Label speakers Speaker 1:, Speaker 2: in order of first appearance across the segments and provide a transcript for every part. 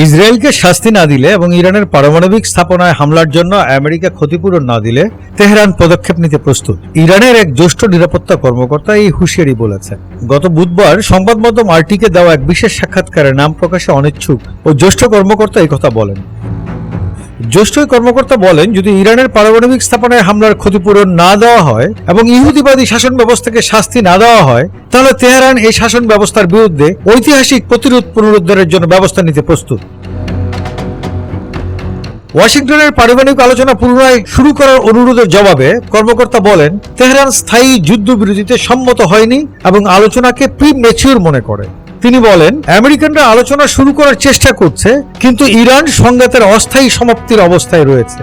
Speaker 1: ইসরায়েলকে শাস্তি না দিলে এবং ইরানের পারমাণবিক স্থাপনায় হামলার জন্য আমেরিকা ক্ষতিপূরণ না দিলে তেহরান পদক্ষেপ নিতে প্রস্তুত। ইরানের এক জ্যেষ্ঠ নিরাপত্তা কর্মকর্তা এই হুঁশিয়ারি বলেছেন। গত বুধবার সংবাদ মাধ্যম আরটিকে দেওয়া এক বিশেষ সাক্ষাৎকারে নাম প্রকাশে অনিচ্ছুক ও জ্যেষ্ঠ কর্মকর্তা এই কথা বলেন। জ্যেষ্ঠ কর্মকর্তা বলেন, যদি ইরানের পারমাণবিক স্থাপনায় হামলার ক্ষতিপূরণ না দেওয়া হয় এবং ইহুদিবাদী শাসন ব্যবস্থাকে শাস্তি না দেওয়া হয়, তাহলে তেহরান এই শাসন ব্যবস্থার বিরুদ্ধে ঐতিহাসিক প্রতিরোধ পুনরুদ্ধারের জন্য ব্যবস্থা নিতে প্রস্তুত। ওয়াশিংটনের পারমাণবিক আলোচনা পুনরায় শুরু করার অনুরোধের জবাবে কর্মকর্তা বলেন, তেহরান স্থায়ী যুদ্ধবিরতিতে সম্মত হয়নি এবং আলোচনাকে প্রি ম্যাচিউর মনে করে। তিনি বলেন, আমেরিকানরা আলোচনা শুরু করার চেষ্টা করছে, কিন্তু ইরান সংঘাতের অস্থায়ী সমাপ্তির অবস্থায় রয়েছে।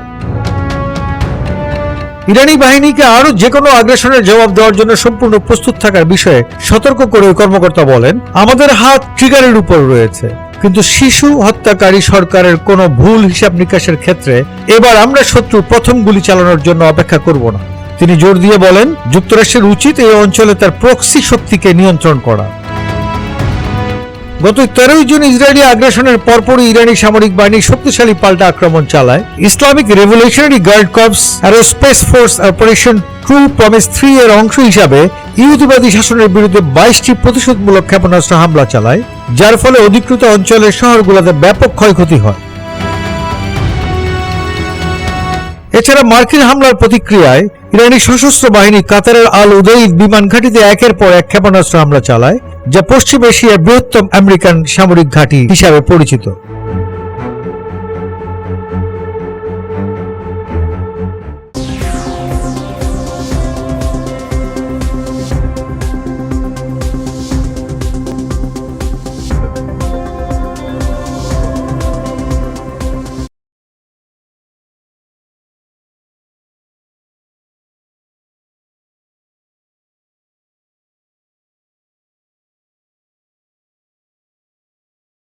Speaker 1: ইরানি বাহিনীকে আরও যে কোনো আগ্রাসনের জবাব দেওয়ার জন্য সম্পূর্ণ প্রস্তুত থাকার বিষয়ে সতর্ক করে কর্মকর্তা বলেন, আমাদের হাত ট্রিগারের উপর রয়েছে, কিন্তু শিশু হত্যাকারী সরকারের কোনো ভুল হিসাব নিকাশের ক্ষেত্রে এবার আমরা শত্রুর প্রথম গুলি চালানোর জন্য অপেক্ষা করব না। তিনি জোর দিয়ে বলেন, যুক্তরাষ্ট্রের উচিত এই অঞ্চলে তার প্রক্সি শক্তিকে নিয়ন্ত্রণ করা। গত তেরোই জুন ইসরায়েলি আগ্রাসনের পরপরই ইরানি সামরিক বাহিনী শক্তিশালী পাল্টা আক্রমণ চালায়। Islamic Revolutionary Guard Corps Aerospace Force operation true promise three এর অংশ হিসাবে ইহুদিবাদী শাসনের বিরুদ্ধে বাইশটি প্রতিশোধমূলক ক্ষেপণাস্ত্র হামলা চালায়, যার ফলে অধিকৃত অঞ্চলের শহরগুলোতে ব্যাপক ক্ষয়ক্ষতি হয়। এছাড়া মার্কিন হামলার প্রতিক্রিয়ায় ইরানি সশস্ত্র বাহিনী কাতারের আল উদয়িদ বিমান ঘাঁটিতে একের পর এক ক্ষেপণাস্ত্র হামলা চালায়। যা পশ্চিম এশিয়ার বৃহত্তম আমেরিকান সামরিক ঘাঁটি হিসাবে পরিচিত।